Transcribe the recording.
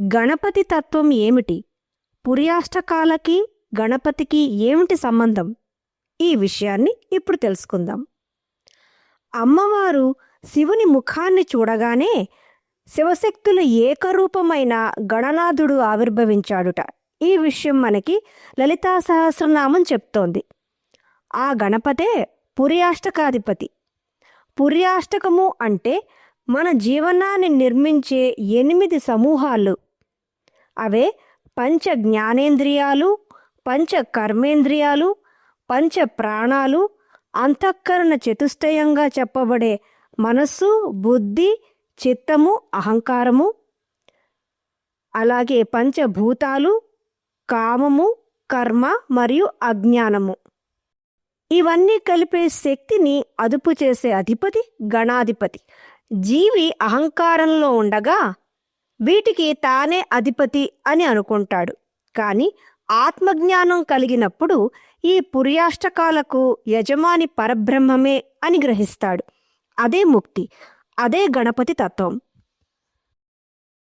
గణపతి తత్వం ఏమిటి? పుర్యాష్టకాలకి గణపతికి ఏమిటి సంబంధం? ఈ విషయాన్ని ఇప్పుడు తెలుసుకుందాం. అమ్మవారు శివుని ముఖాన్ని చూడగానే శివశక్తుల ఏకరూపమైన గణనాథుడు ఆవిర్భవించాడుట. ఈ విషయం మనకి లలితా సహస్రనామం చెప్తోంది. ఆ గణపతే పుర్యాష్టకాధిపతి పుర్యాష్టకము అంటే మన జీవనాన్ని నిర్మించే ఎనిమిది సమూహాలు. అవే పంచ జ్ఞానేంద్రియాలు పంచ కర్మేంద్రియాలు పంచ ప్రాణాలు అంతఃకరణ చతుష్టయంగా చెప్పబడే మనస్సు బుద్ధి చిత్తము అహంకారము. అలాగే పంచభూతాలు కామము కర్మ మరియు అజ్ఞానము. ఇవన్నీ కలిపే శక్తిని అదుపు చేసే అధిపతి గణాధిపతి. జీవి అహంకారంలో ఉండగా వీటికి తానే అధిపతి అని అనుకుంటాడు. కానీ ఆత్మజ్ఞానం కలిగినప్పుడు ఈ పుర్యాష్టకాలకు యజమాని పరబ్రహ్మమే అని గ్రహిస్తాడు. అదే ముక్తి అదే గణపతి తత్వం.